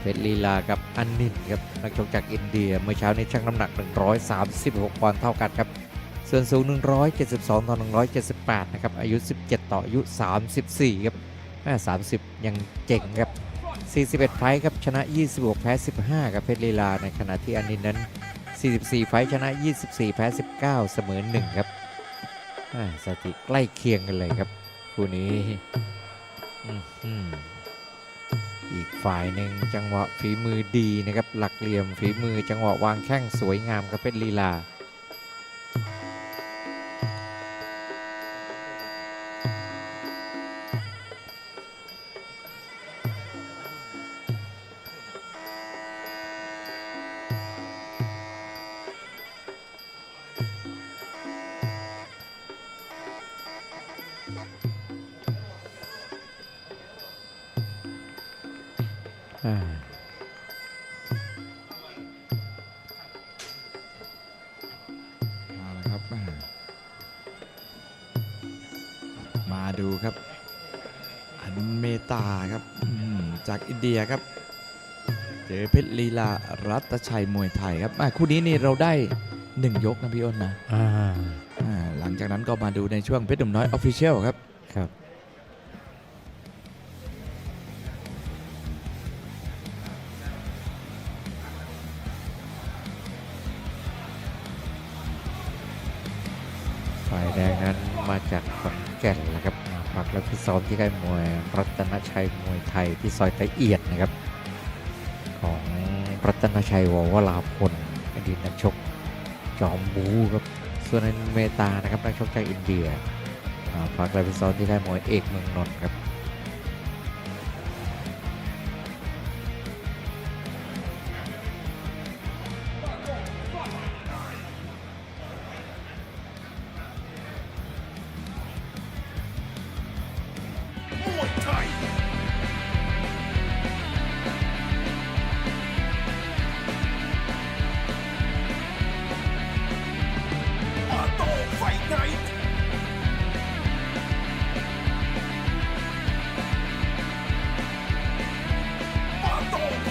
เพชรลีลากับอันนินครับนักชกจากอินเดีย เมื่อเช้านี้ชั่งน้ำหนัก 136ปอนด์เท่ากันครับ ส่วนสูง 172 ต่อ 178 นะครับ อายุ 17 ต่ออายุ 34 ครับแม่30 ยังเจ๋งครับ 41 ไฟครับ ชนะ 26 แพ้ 15 กับเพชรลีลา ในขณะที่อันนินนั้น 44 ไฟชนะ 24 แพ้ 19 เสมอ 1 ครับอ่าสถิติใกล้เคียงกันเลยครับ คู่นี้ อีกฝ่ายหนึ่งจังหวะฝีมือดีนะครับ หลักเหลี่ยมฝีมือจังหวะวางแข้งสวยงามครับเพชรลีลา มาแล้วครับอ่ามาดูครับ อันเมตาครับอืมจากอินเดียครับ เจอเพชรลีลารัตชัยมวยไทยครับอ่าคู่นี้นี่เราได้หนึ่งยกนะพี่อ้นนะอ่าอ่าหลังจากนั้นก็มาดูในช่วงเพชรหนุ่มน้อยออฟฟิเชียลครับ ครับ นะครับมาพักแล้วพี่ซ้อมที่ค่ายมวยรัตนชัยมวยไทยที่ซอยตะเอียดนะครับ ของรัตนชัยววลาพลอดีตนักชกจอมบูครับส่วนในเมตานะครับนักชกจากอินเดียมาพักแล้วพี่ซ้อมที่ค่ายมวยเอกเมืองนนท์ครับ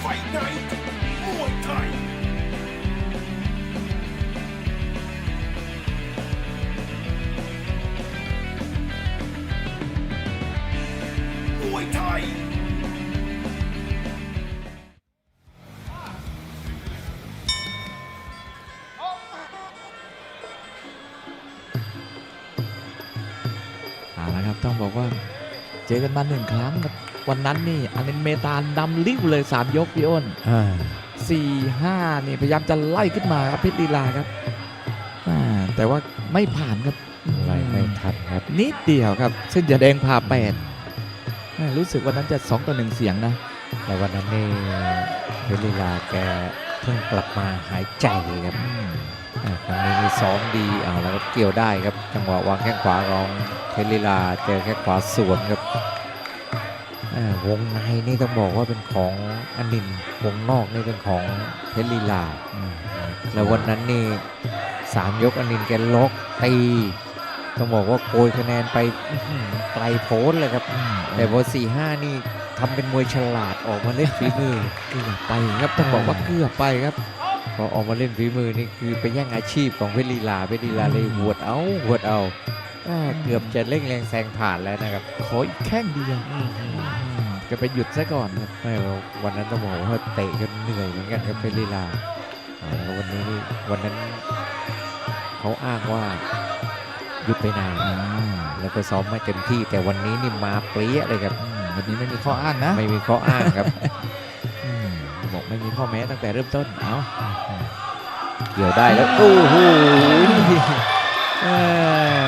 อโต้ไฟไนท์มวยไทยมวยไทยเอาละครับต้องบอกว่าเจอกันมาหนึ่งครั้งครับ วันนั้นนี่อันนี้เมตาดำริ้วเลย 3 ยกพี่อ้นอ่า4 5นี่พยายามจะไล่ขึ้นมาครับเพชรลีลาครับอ่าแต่ว่าไม่ผ่านครับไล่ไม่ทันครับนิดเดียวครับเส้นยาแดงผ่าแปดอ่ารู้สึกวันนั้นจะ 2 ต่อ1เสียงนะ แต่วันนั้นนี่เพชรลีลาแกเพิ่งกลับมาหายใจครับอืมอ่าครั้งนี้นี่ซ้อมดีเอาแล้วก็เกี่ยวได้ครับ จังหวะวางแข้งขวาของเพชรลีลาเจอแข้งขวาสวนครับอ่า วงในนี่ต้องบอกว่าเป็นของอนินท์วงนอกนี่เป็นของเพชรลีลาอืมแล้ววันนั้นนี่สามยกอนินท์แกล็อกตีต้องบอกว่าโกยคะแนนไปอื้อหือไกลโพ้นเลยครับอืมแต่พอสี่ห้านี่ทำเป็นมวยฉลาดออกมาเล่นฝีมือเกือบไปครับต้องบอกว่าเกือบไปครับพอออกมาเล่นฝีมือนี่คือไปแย่งอาชีพของเพชรลีลาเพชรลีลาเลยหวดเอาหวดเอาอ่าเกือบจะเร่งแรงแซงผ่านแล้วนะครับขออีกแข้งเดียวอืม จะไปหยุดซะก่อนครับไม่ว่าวันนั้นต้องบอกว่าเตะจนเหนื่อยเหมือนกันครับเพชรลีลาเอาละครับวันนี้นี่วันนั้นเขาอ้างว่าหยุดไปนานอ่าแล้วก็ซ้อมไม่เต็มที่แต่วันนี้นี่มาเปรี้ยเลยครับอืมวันนี้ไม่มีข้ออ้างนะ ไม่มีข้ออ้างครับอืมบอกไม่มีข้อแม้ตั้งแต่เริ่มต้นเอาเกี่ยวได้แล้วโอ้โห เอ่อ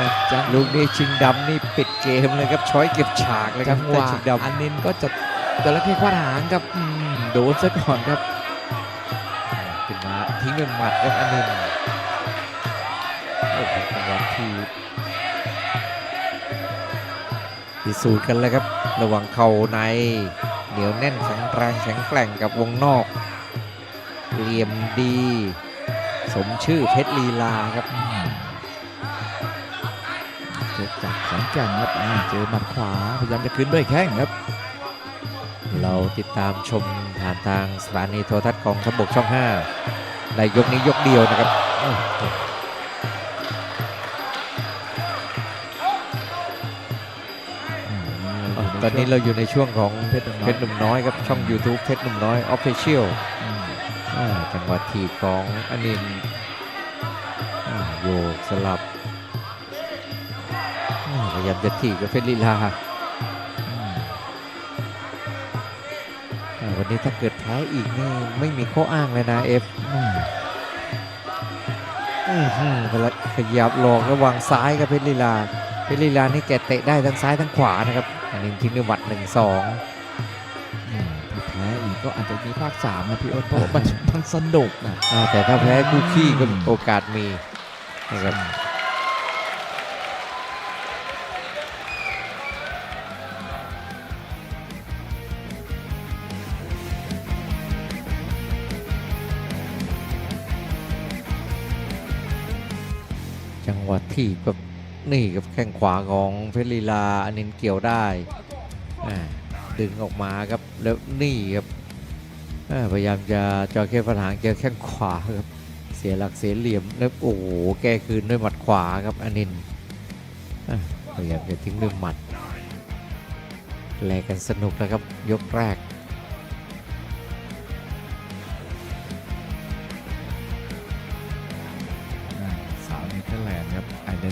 ลูกนี้ชิงดำนี่ปิดเกมเลยครับช้อยเก็บฉากเลยคจัรับงหวะแต่ชิงดำอันนินก็จะจระเข้ควาดหางครับอืมโดนซะก่อนครับขึ้นมาทิ้งด้วยหมัดครับอันนึงโอ้โหจังหวะที่พิสูจน์กันเลยครับ ระหว่างเข่าในเหนียวแน่นแข็งแรงแข็งแกร่งกับวงนอก เหลี่ยมดี สมชื่อเพชรลีลาครับ เจอจากขอนแก่นครับอ่าเจอหมัดขวาพยายามจะขึ้นด้วยแข้งครับลเราติดตามชมผ่านทางสถานีโทรทัศน์กองทัพบกช่อง 5 ในยกนี้ยกเดียวนะครับโอ้โหตอนนี้เราอยู่ในช่วงของเพชรหนุ่มน้อยเพชรหนุ่มน้อยครับ ช่อง YouTube เพชรหนุ่มน้อย Official อืมอ่าจังหวะทีบของอนินต์อ่าโยกสลับอ่าพ ยายามจะถีบกับเพชรลีลาอืมอ่าวันนี้ถ้าเกิดแพ้อีกนี่ไม่มีข้ออ้างเลยนะเอฟอืมอือหือเวลาขยับหลอกระหว่างซ้ายกับเพชรลีลา เพชรลีลานี่แกเตะได้ทั้งซ้ายทั้งขวานะครับอันนี้ทิ้งด้วยหมัดหนึ่งสองอืมถ้าแพ้อีกก็อาจจะมีภาคสามนะพี่โอ๊ตเพราะว่ามันมันสนุกนะอ่าแต่ถ้าแพ้คู่ขี้ก็โอกาสมีนะครับ จังหวะที่แบบนี่กับแข้งขวาของเพชรลีลาอันนินเกี่ยวได้ดึงออกมาครับแล้วนี่ครับพยายามจะจอเข้ฟันหางเจอแข้งขวาครับเสียหลักเสียเหลี่ยมแล้วโอ้โหแก้คืนด้วยหมัดขวาครับอนินพยายามจะทิ้งด้วยหมัดแลกกันสนุกนะครับยกแรก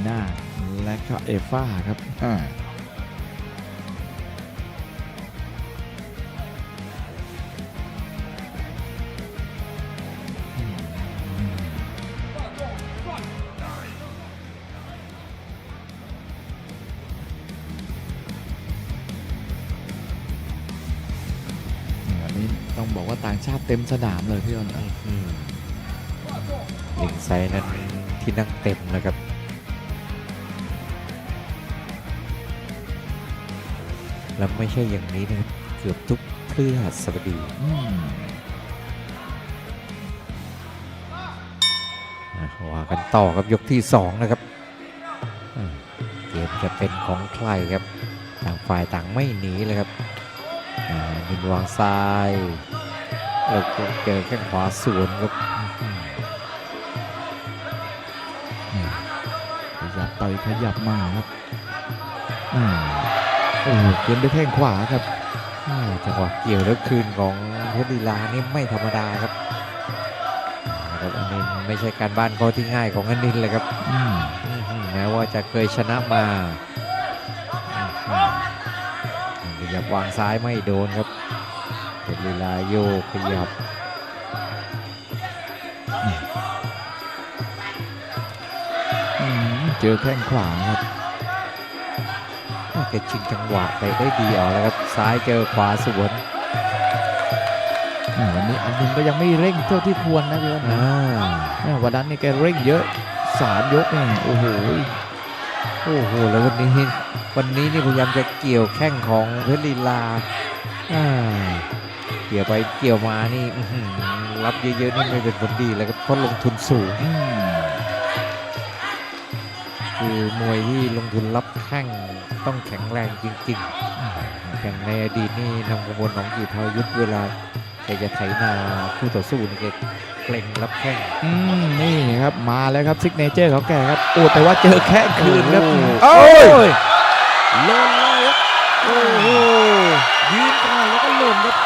นาและก็เอฟ่าครับอ่าอืมอืมวันนี้ต้องบอกว่าต่างชาติเต็มสนามเลยพี่อ้นอืมลิงไซนั้นที่นั่งเต็มนะครับ แล้วไม่ใช่อย่างนี้นะครับเกือบทุกพฤหัสบดีอืมอะว่ากันต่อครับยกที่ 2 นะครับอ่าเกมจะเป็นของใครครับ ต่างฝ่ายต่างไม่หนีเลยครับอ่านินวางซ้ายแล้วก็เจอแข้งขวาสวนครับอื้อหือขยับไปขยับมาครับอ่า โอ้โหเกินด้วยแข้งขวาครับอ่าจังหวะเกี่ยวแล้วคืนของเพชรลีลานี่ไม่ธรรมดาครับอ่าครับอันนี้ไม่ใช่การบ้านข้อที่ง่ายของอันนินเลยครับอืมอื้อหือแม้ว่าจะเคยชนะมาอื้อหือขยับวางซ้ายไม่โดนครับเป็นลีลาโยกขยับอืมเจอแข้งขวาครับ น่าจะชิงจังหวะไปได้ดีเอาแล้วครับซ้ายเจอขวาสวนอ่าวันนี้อันนึงก็ยังไม่เร่งเท่าที่ควรนะพี่อ้นนะอ่าอ่าวันนั้นนี่แกเร่งเยอะสามยกนี่โอ้โหโอ้โหแล้ววันนี้วันนี้นี่พยายามจะเกี่ยวแข้งของเพชรลีลาอ่าเกี่ยวไปเกี่ยวมานี่อื้อหือรับเยอะๆนี่ไม่เป็นผลดีแล้วครับเพราะลงทุนสูงอืม คือมวยที่ลงทุนรับแข้งต้องแข็งแรงจริงๆอย่างในอดีตนี่นำกระบวนของกีทายุทธเวลาแกจะไถนาคู่ต่อสู้นี่แกเกรงรับแข้งอืมนี่ครับมาแล้วครับซิกเนเจอร์เขาแกครับโอ้แต่ว่าเจอแข้งคืนครับโอ้โอ้ยยหล่นเลยครับโอ้โหยืนก่อนแล้วก็หล่นครับ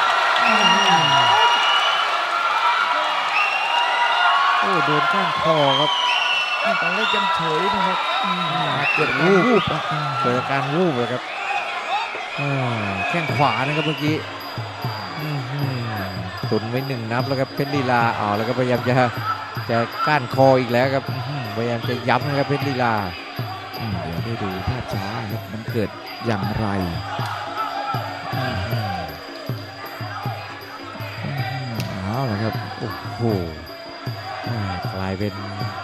โอ้โดนก้านคอครับ ตอนแรกยังเฉยนะครับอืมเกิดวูวูบบอะอ่าเกิดอาการวูบเลยครับอ่าแข้งขวานะครับเมื่อกี้อื้อหือตุนไว้หนึ่งนับแล้วครับเพชรลีลาเอาแล้วก็พยายามจะจะก้านคออีกแล้วครับอื้อหือพยายามจะย้ำนะครับเพชรลีลาอืมเดี๋ยวได้ดูภาพช้าครับมันเกิดอย่างไรอื้อหืออืมเอาละครับโอ้โหอ่ากลายเป็นอั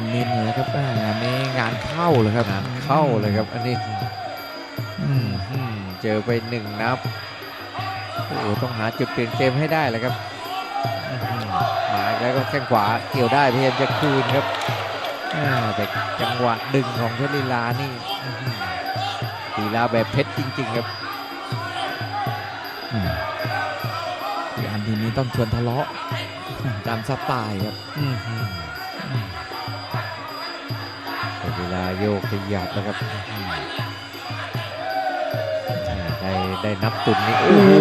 นนินเลยครับอ่างานนี้งานเข้าเลยครับงานเข้าเลยครับอันนี้อืมอืมเจอไปหนึ่งนับโอ้โหต้องหาจุดเปลี่ยนเกมให้ได้เลยครับอื้อหือมาอีกแล้วก็แข้งขวาเกี่ยวได้พยายามจะคืนครับอ่าแต่จังหวะดึงของเพชรลีลานี่อื้อหือลีลาแบบเพชรจริง ๆ ครับอ่าคืออันนี้นี้ต้องชวนทะเลาะตามสไตล์ครับ อืมอืมเป็นเวลาโยกขยับนะครับอืมได้ได้นับตุนนี่โอ้โห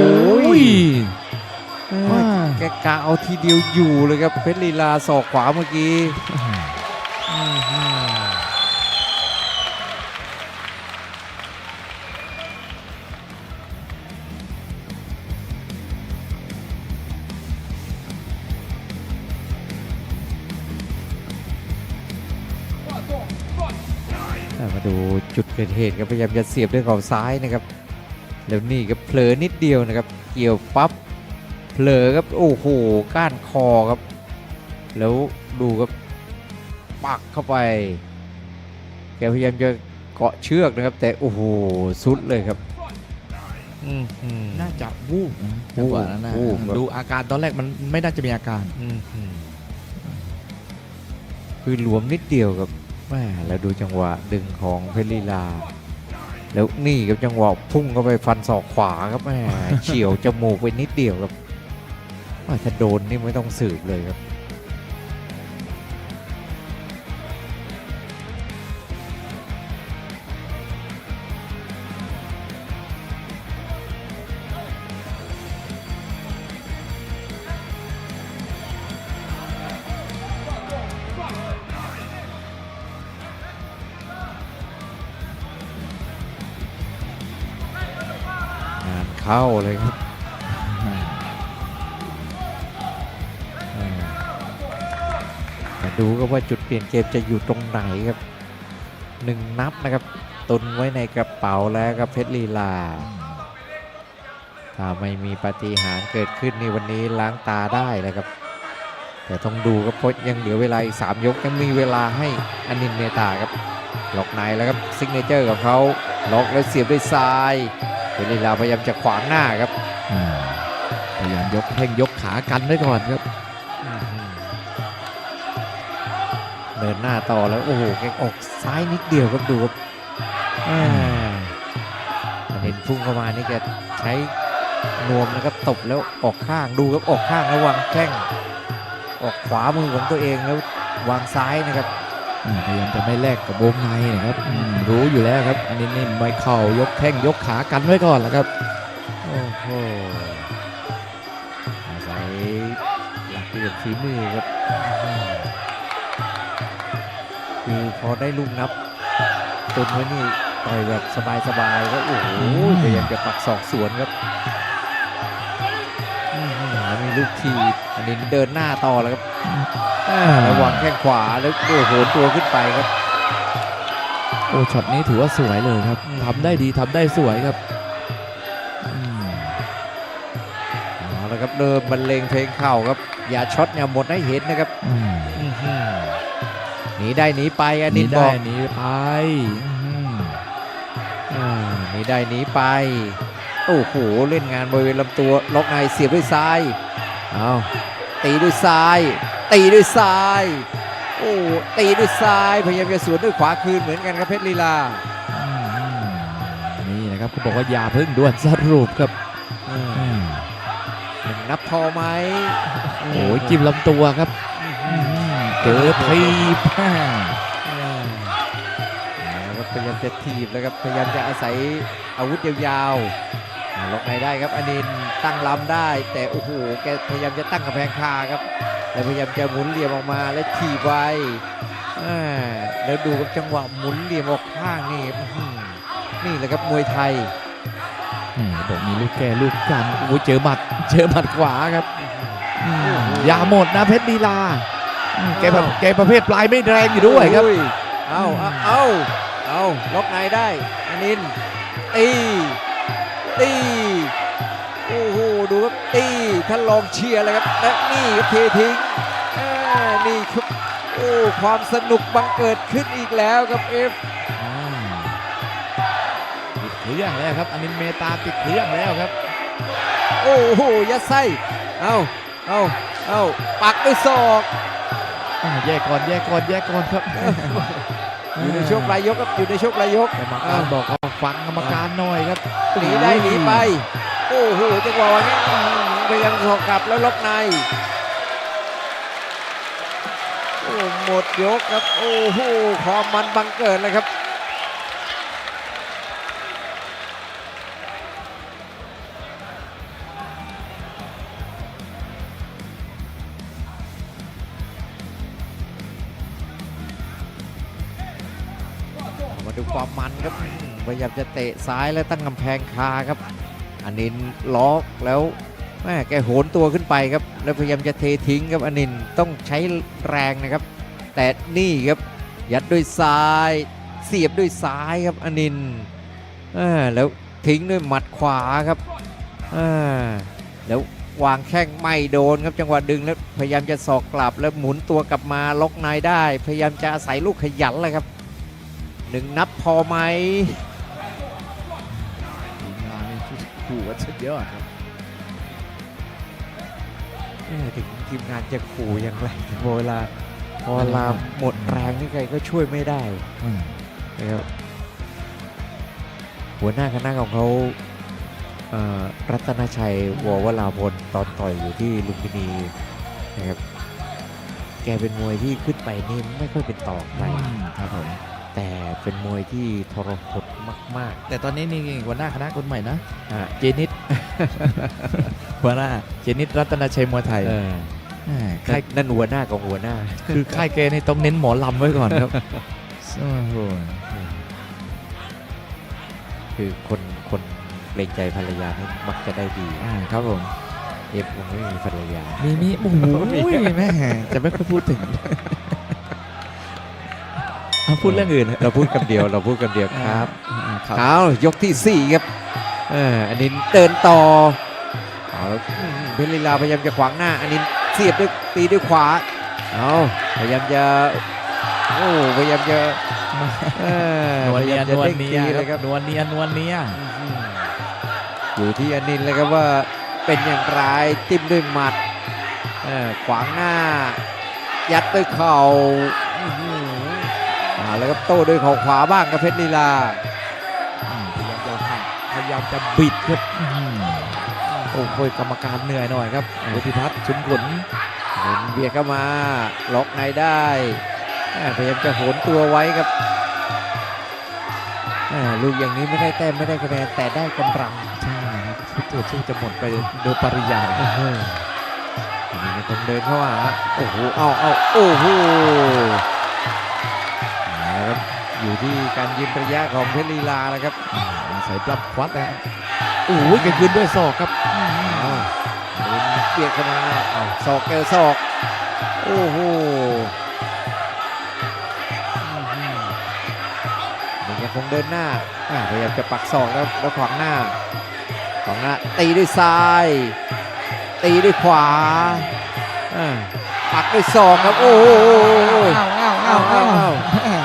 ว้าแกกะเอาทีเดียวอยู่เลยครับเพชรลีลาศอกขวาเมื่อกี้ กิดเหตุครับพยายามจะเสียบด้วยเข่าซ้ายนะครับแล้วนี่ครับเผลอนิดเดียวนะครับ เกี่ยวปั๊บเผลอครับโอ้โหก้านคอครับ แล้วดูครับปักเข้าไป แกพยายามจะเกาะเชือกนะครับ แต่โอ้โหสุดเลยครับอืมอืมน่าจะวูบนะวูจังบหวะนั้นนะวูบครับดูอาการตอนแรกมันไม่น่าจะมีอาการอืมอืมคือหลวมนิดเดียวครับ แม่แล้วดูจังหวะดึงของเพชรลีลา แล้วนี่ครับจังหวะพุ่งเข้าไปฟันศอกขวาครับแม่เฉียวจมูกไปนิดเดียวครับว่าถ้าโดนนี่ไม่ต้องสืบเลยครับ เข้าเลยครับดูก็ว่าจุดเปลี่ยนเกมจะอยู่ตรงไหนครับหนึ่งนับนะครับ ตุนไว้ในกระเป๋าแล้วครับเพชรลีลา ถ้าไม่มีปฏิหารเกิดขึ้นในวันนี้ล้างตาได้เลยครับ แต่ต้องดูครับเพราะยังเหลือเวลาอีก3ยกยังมีเวลาให้อนินเมตาครับล็อกในแล้วครับซิกเนเจอร์ของเขาล็อกแล้วเสียบด้วยซ้าย เพชรลีลาพยายามจะขวางหน้าครับอ่าพยายามยกแข้งยกขากันไว้ก่อนครับเดินหน้าต่อแล้ว โอ้โหแกออกซ้ายนิดเดียวครับดูครับอ่าเห็นพุ่งเข้ามานี่แกใช้นวมนะครับตบแล้วออกข้างดูครับออกข้างแล้ววางแข้งออกขวามือของตัวเองแล้ววางซ้ายนะครับอ่า พยายามจะไม่แลกกับวงในนะครับอืมรู้อยู่แล้วครับ อันนี้นี่ไม่เข่ายกแข้งยกขากันไว้ก่อนแล้วครับโอ้โหอาศัยหลักเหลี่ยมฝีมือครับคือพอได้ลูกนับตุนไว้นี่ต่อยแบบสบายๆก็โอ้โหพยายามจะปักศอกสวนครับอื้อหือแล้วมีลูกทีบอันนี้เดินหน้าต่อแล้วครับอ่า ระวังแข้งขวาแล้วโอ้โหตัวขึ้นไปครับ โอ้ช็อตนี้ถือว่าสวยเลยครับอืมทำได้ดีทำได้สวยครับอืมเอาละครับเริ่มบรรเลงเพลงเข่าครับ อย่าช็อตอย่าหมดให้เห็นนะครับอืมอื้อหือหนีได้หนีไปอันหนี้นี้บได้อกหนี้ไปอืมอ่าหนีได้หนีไปโอ้โหเล่นงานบริเวณลำตัวล็อกในเสียบด้วยซ้ายเอาตีด้วยซ้าย ตีด้วยซ้าย โอ้ตีด้วยซ้าย พยายามจะสวนด้วยขวาคืนเหมือนกันครับเพชรลีลาอืมนี่นะครับเขาบอกว่าอย่าเพิ่งด่วนสรุปครับอืมอืมหนึ่งนับพอไหมโอ้ยจิ้มลำตัวครับอืมเจอทีบอ่าแล้วก็พยายามจะทีบแล้วครับพยายามจะอาศัยอาวุธยาวๆอ่า ล็อกในได้ครับอนินต์ตั้งลำได้ แต่โอ้โหแกพยายามจะตั้งกำแพงคาครับแล้วพยายามจะหมุนเหลี่ยมออกมาและถีบไว้อ่าแล้วดูกับจังหวะหมุนเหลี่ยมออกข้างนี่อื้อหือนี่แหละครับมวยไทยนี่บอกมีลูกแก่ลูกกันโอ้ยเจอหมัดเจอหมัดขวาครับอืมอย่าหมดนะเพชรลีลาอืมแกแบบแกประเภทปลายไม่แรงอยู่ด้วยครับอุ้เอาเอาเอาเอาล็อกในได้อนินต์ ตีตีโอ้โหดูครับตีท่านลองเชียร์เลยครับและนี่ครับเททิ้งอ่านี่ครับโอ้ความสนุกบังเกิดขึ้นอีกแล้วครับเอฟอืมติดเครื่องแล้วครับอนินเมตาติดเครื่องแล้วครับ โอ้โหยัดไส้เอาเอาเอาปักด้วยศอกอ่าแยกก่อนแยกก่อนแยกก่อนครับ อยู่ในช่วงปลายยกครับอยู่ในช่วงปลายยกกรรมการบอกว่าฟังกรรมการหน่อยครับหนีได้หนีไป โอ้โหจังหวะวันนี้อื้อหือพยายามสอกกลับแล้วล็อกในโอ้หมดยกครับ โอ้โหความมันบังเกิดเลยครับ ยายามจะเตะซ้ายแล้วตั้งกำแพงคาครับอันนินล็อกแล้วแม่แกโหนตัวขึ้นไปครับ แล้วพยายามจะเททิ้งครับอันนินต้องใช้แรงนะครับ แต่นี่ครับยัดด้วยซ้าย เสียบด้วยซ้ายครับอันนินแล้วทิ้งด้วยหมัดขวาครับแล้ววางแข้งไม่โดนครับจังหวะดึงแล้วพยายามจะสอกกลับแล้วหมุนตัวกลับมาล็อกในได้ พยายามจะอาศัยลูกขยันเลยครับหนึ่งนับพอไหม ขู่กันสุดยอดครับเอ้ยถึงทีมงานจะขู่อย่างไรแต่พอเวลาพอเวลาหมดแรงนี่ใครก็ช่วยไม่ได้นะครับหัวหน้าคณะของเขาเอ่อรัตนชัยววราพลตอนต่อยอยู่ที่ลุมพินีนะครับแกเป็นมวยที่ขึ้นไปนี่ไม่ค่อยเป็นต่อใครครับผมแต่เป็นมวยที่ทรหด มากแต่ตอนนี้นี่หัวหน้าคณะคนใหม่นะๆอะเจนิดหัวหน้าเจนิดรัตนชัยมวยไทยเออแหม่นั่ค่ายนนั่นหัวหน้าของหัวหน้า คือค่ายเกนี่ต้องเน้นหมอลำไว้ก่อนครับโอ้โหคือคนคนเกรงใจภรรยานี่มักจะได้ดีอ่าครับผมเอฟยังไม่มีภรรยา มีมีโอ้โหแม่จะไม่ค่อยพูดถึงเอา พูดเรื่องอื่นเราพูดคำเดียวเราพูดคำเดียวครับอ่าครับเอายกที่4ครับเอออันนี้เดินต่อเอาอืมเพชรลีลาพยายามจะขวางหน้า อันนี้เสียบด้วยตีด้วยขวาเอาพยายามจะโอ้พยายามจะเออนวลพเนียายยามจะนวลเด้งเนีตียเลยครับนวลเนียนวลเนียอืมอยู่ที่อนินเลยครับว่าเป็นอย่างไรจิ้มด้วยหมัดเออขวางหน้า ยัดด้วยเข่าอื้อหือ อ่าแล้วก็โต้ด้วยเข่าขวาบ้างครับเพชรลีลาอืมพยายามจะหักพยายามจะบิดครับอื้อหือโอ้โหกรรมการเหนื่อยหน่อยครับวุฒิพัฒน์ชุมขุนหมุนเบียดเข้ามาล็อกในได้แม่พยายามจะโหนตัวไว้ครับแม่ลูกอย่างนี้ไม่ได้แต้มไม่ได้คะแนนแต่ได้กำลังใช่ครับทุกตัวสู้จะหมดไปโดยปริยายโอ้โหอันนี้ก็ต้องเดินเข้าหาโอ้โหเอาเอาโอ้โหเอาละครับ อยู่ที่การยืนระยะของเพชรลีลาแล้วครับอาศัยปรับควัดนะฮะโอ้โหแกคืนด้วยศอกครับเอาเดินเบียดเข้ามาเอาศอกเกลศอก โอ้โหมันยังคงเดินหน้าอ่าพยายามจะปักศอกแล้วแล้วขวางหน้า ขวางหน้า ตีด้วยซ้าย ตีด้วยขวาอ่าปักด้วยศอกครับ โอ้โหอ้าวอ้าวอ้าวอ้าวอ่า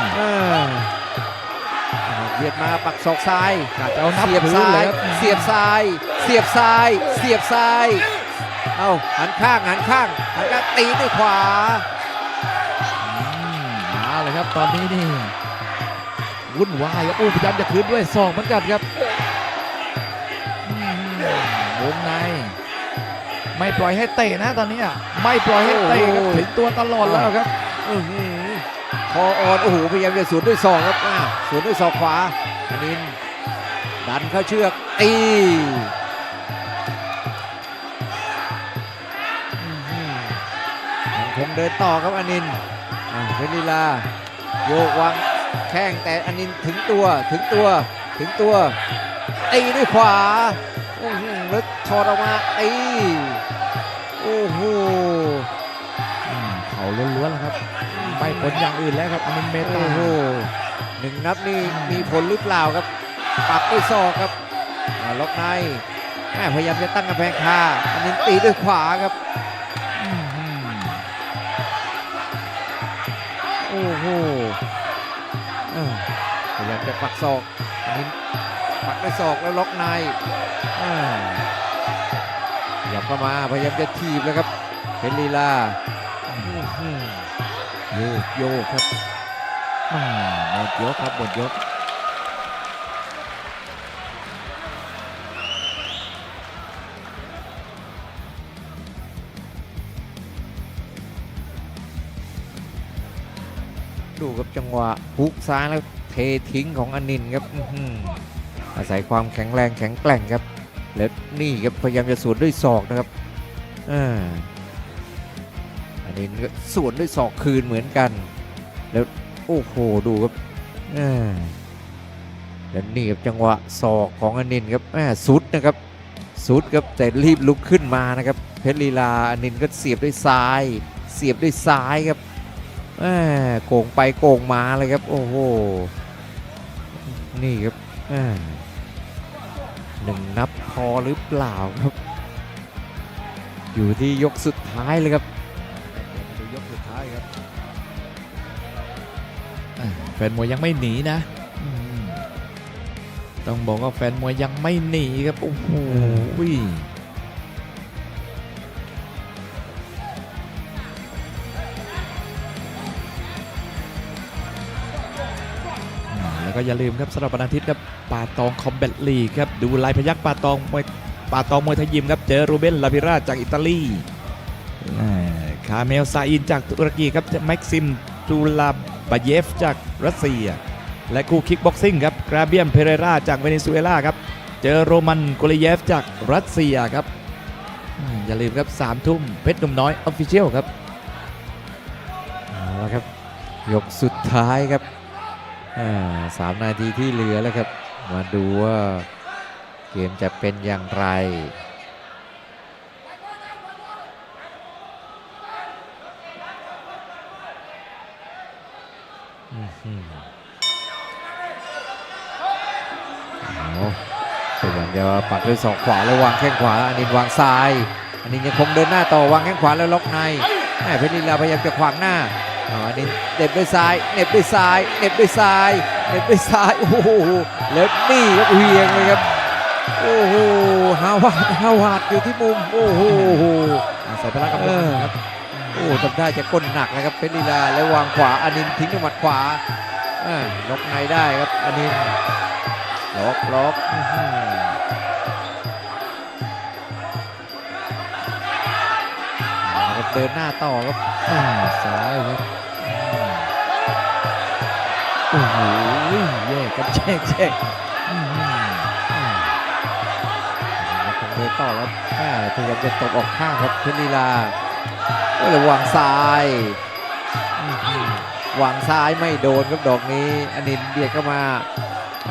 เบียดมาปักศอกซ้ายกะจะเอานับเสียบพื้นซ้าเลยยครับเสียบซ้าย เสียบซ้าย เสียบซ้ายเอาหันข้างหันข้างหันข้างตีด้วยขวาอืมมาเลยครับตอนนี้นี่วุ่นวายครับโอ้พยายามจะคืนด้วยศอกเหมือนกันครับอืมวงในไม่ปล่อยให้เตะนะตอนนี้อะไม่ปล่อยให้เตะครับโอ้โหถึงตัวตลอดแล้วครับ อื้ออคออ่อนโอ้โหพยายามจะสวนด้วยศอกครับสวนด้วยศอกขวาอันนินดันเข้าเชือกตีอื้อหือยังคงเดินต่อครับอนินเพชรลีลาโยกวางแข้งแต่อนินถึงตัวถึงตัวถึงตัวตีด้วยขวาโอ้โหแล้วถอดออกมาตีโอ้โหเขาล้วนๆแล้วครับ ไม่ผลอย่างอื่นแล้วครับอนินเมตาโอ้โหหนึ่งนับนี่มีผลหรือเปล่าครับปักด้วยศอกครับอ่าล็อกในแม่พยายามจะตั้งกำแพงคาอันนี้ตีด้วยขวาครับอืมโอ้โหอ่าพยายามจะปักศอกอันนี้ปักด้วยศอกแล้วล็อกในอ่าขยับเข้ามาพยายามจะทีบแล้วครับเป็นลีลาอื้อหือ โยกโยกครับมาหมดยกครับหมดยกดูกับจังหวะฮุกซ้ายแล้วเททิ้งของอนินครับอาศัยความแข็งแรงแข็งแกร่งครับ แล้วนี่ครับพยายามจะสวนด้วยศอกนะครับอ่า อนินสวนด้วยศอกคืนเหมือนกัน แล้วโอ้โหดูครับแล้วนี่ครับจังหวะศอกของอนินครับแม่สุดนะครับสุดครับแต่รีบลุกขึ้นมานะครับ เพชรลีลาอนินก็เสียบด้วยซ้าย เสียบด้วยซ้ายครับแม่โก่งไปโก่งมาเลยครับ โอ้โหนี่ครับแม่หนึ่งนับพอหรือเปล่าครับ อยู่ที่ยกสุดท้ายเลยครับ แฟนมวยยังไม่หนีนะ ต้องบอกว่าแฟนมวยยังไม่หนีครับ โอ้โหแล้วก็อย่าลืมครับสำหรับวันอาทิตย์ครับป่าตองคอมแบทลีครับ ดูลายพยักป่าตองมวยป่าตองมวยไทยยิมครับ เจอรูเบนลาพิราจากอิตาลีอ่าคาเมลซาอินจากตุรกีครับแม็กซิมจูลา บาเยฟจากรัสเซีย และคู่คิกบ็อกซิ่งครับกราเบียมเพเรราจากเวเนซุเอลาครับ เจอโรมันโกลเยฟจากรัสเซียครับอย่าลืมครับสามทุ่มเพชรหนุ่มน้อยออฟฟิเชียลครับเอาละครับ ยกสุดท้ายครับสามนาทีที่เหลือแล้วครับ มาดูว่าเกมจะเป็นอย่างไร พยายามจะปักด้วยศอกขวาแล้ววางแข้งขวาอันนินวางซ้ายอันนี้ยังคงเดินหน้าต่อวางแข้งขวาแล้วล็อกในแม่เพชรลีลาพยายามจะขวางหน้าอ๋ออันนี้เด็บด้วยซ้ายเหน็บด้วยซ้ายเหน็บด้วยซ้ายเหน็บด้วยซ้ายโอ้โหแล้วนี่ครับเหวียงเลยครับโอ้โหฮาวาดฮาวาดอยู่ที่มุมโอ้โหอาศัยพละกำเอลังอครับโอ้ทำได้จะก้นหนักนะครับเพชรลีลาแล้ววางขวาอานินทิ้งด้วยหมัดขวาอ่าล็อกในได้ครับอานินล็อกล็อก เอาละครับเดินหน้าต่อครับอ่าซ้ายครับอืมโอ้โหแยกกันแยกแยกอืมคงเดินต่อแล้วแม่พยายามจะตบออกข้างครับเพชรลีลาโอ้แล้ววางซ้ายอื้อหือวางซ้ายไม่โดนครับดอกนี้อานินเบียดเข้ามาอะ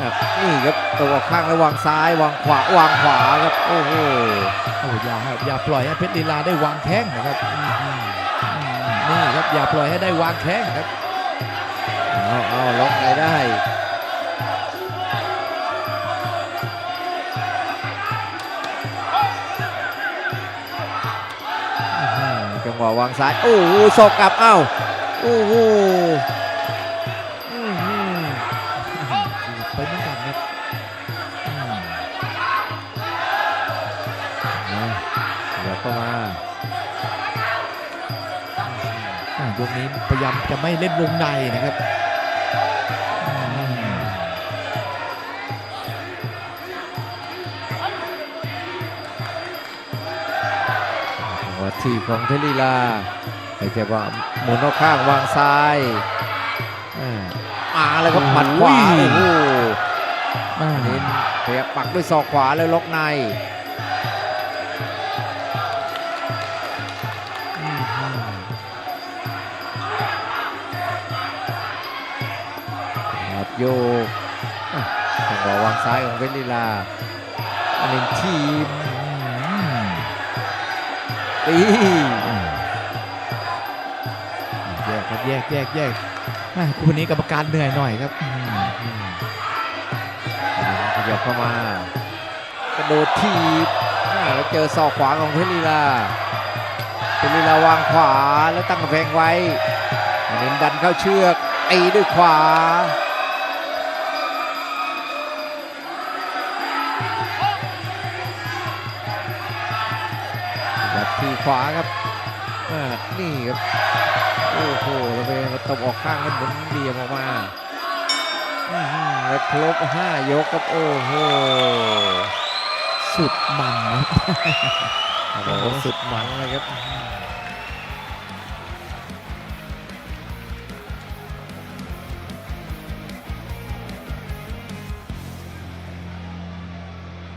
นี่ครับตบออกข้างแล้ววางซ้ายวางขวาวางขวาครับโอ้โหโอ้อย่าให้อย่าปล่อยให้เพชรลีลาได้วางแข้งนะครับอืมอืมอืมนี่ครับอย่าปล่อยให้ได้วางแข้งครับเอาเอาล็อกไหนได้อื้อหือจังหวะวางซ้ายโอ้โหศอกกลับเอ้าโอ้โห นี้พยายามจะไม่เล่นวงในนะครับอืมจังหวะทีบของเพชรลีลาแต่จะว่าหมุนออกข้างวางซ้ายอ่ามาแล้วครับหมัดขวาโอ้โหอ่าเน้นพยายามปักด้วยศอกขวาแล้วล็อกใน ครับโยกอะจังหวะวางซ้ายของเพชรลีลาอันนี้ทีมอืมตีอ่าแยกครับแยกแยกแยกอ่าคู่นี้กรรมการเหนื่อยหน่อยครับอืมขยับเข้ามากระโดดทีบอ่าแล้วเจอศอกขวาของเพชรลีลาเพชรลีลาวางขวาแล้วตั้งกำแพงไว้อันนี้ดันเข้าเชือกตีด้วยขวา ขวาครับนี่ครับ โอ้โหแล้วไปตบออกข้างแล้วหมุนเบียออกมาแล้วครบห้ายกครับ โอ้โห สุดมันครัโอ้สุดมันเลยครับ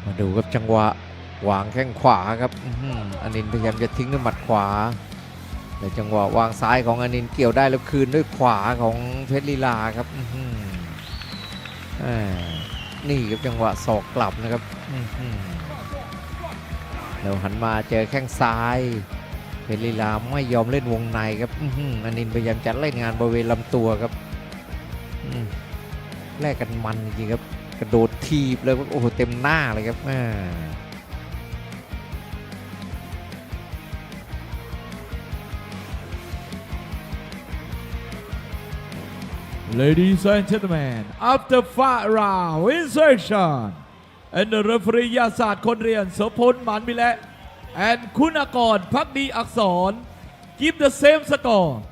มาดูครับจังหวะ วางแข้งขวาครับอื้อหืออนินทร์พยายามจะทิ้งด้วยหมัดขวาแต่จังหวะวางซ้ายของอนินทร์เกี่ยวได้แล้วคืนด้วยขวาของเพชรลีลาครับอื้อหืออ่านี่ครับจังหวะศอกกลับนะครับอื้อหือแล้วหันมาเจอแข้งซ้ายเพชรลีลาไม่ยอมเล่นวงในครับอื้อหืออนินทร์พยายามจะเล่นงานบริเวณลำตัวครับอืมแลกกันมันจริงๆครับกระโดดทีบเลยครับโอ้โหเต็มหน้าเลยครับอ่า Ladies and gentlemen, after five round insertion, and the referee ยาศาสตร์คนเรียนโสพลหมันมิและ and คุณากรพักดีอักษร give the same score.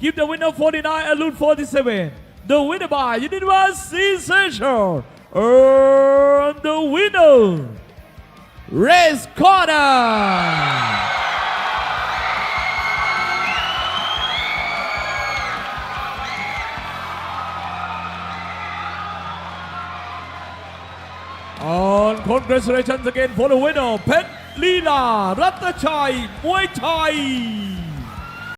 Give the winner 49 and lose 47. The winner by University Central. And the winner, Race Corner. อน congratulations again for the winner เพชรลี